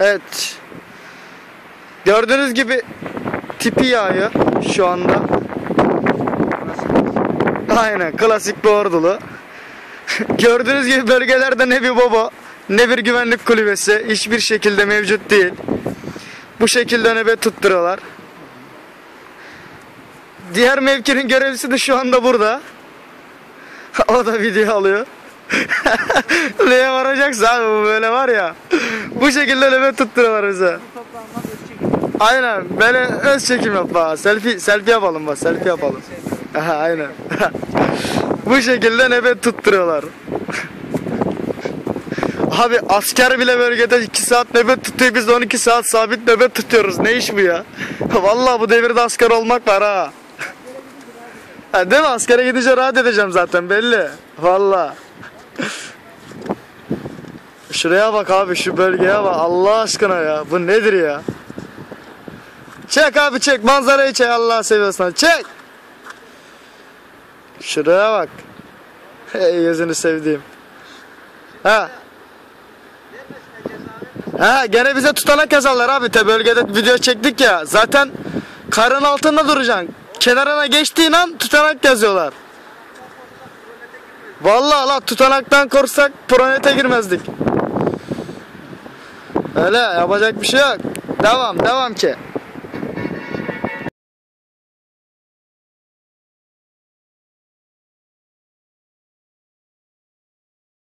Evet. Gördüğünüz gibi tipi yağıyor şu anda. Aynen klasik bir ordulu. Gördüğünüz gibi bölgelerde ne bir baba ne bir güvenlik kulübesi hiçbir şekilde mevcut değil. Bu şekilde nöbet tutturuyorlar. Diğer mevkinin görevlisi de şu anda burada. o da video alıyor. Neye varacaksa abi bu böyle var ya. Bu şekilde nöbet tutturuyorlar bize. Aynen böyle öz çekim yap bak. Selfie, selfie yapalım bak selfie yapalım. Aha, aynen. bu şekilde nöbet tutturuyorlar. Abi asker bile bölgede 2 saat nöbet tutuyor biz de 12 saat sabit nöbet tutuyoruz. Ne iş bu ya? Vallahi bu devirde asker olmak var ha. değil mi? Askere gidince rahat edeceğim zaten belli. Vallahi. Şuraya bak abi şu bölgeye bak Allah aşkına ya. Bu nedir ya? Çek abi çek manzarayı çek Allah seviyorsan çek. Şuraya bak. Hey gözünü sevdiğim. Ha. Ha gene bize tutanak yazarlar abi te bölgede video çektik ya. Zaten karın altında duracaksın. Kenarına geçtiğin an tutanak yazıyorlar. Vallahi la tutanaktan korksak pronete girmezdik. Öyle yapacak bir şey yok. Devam devam ki.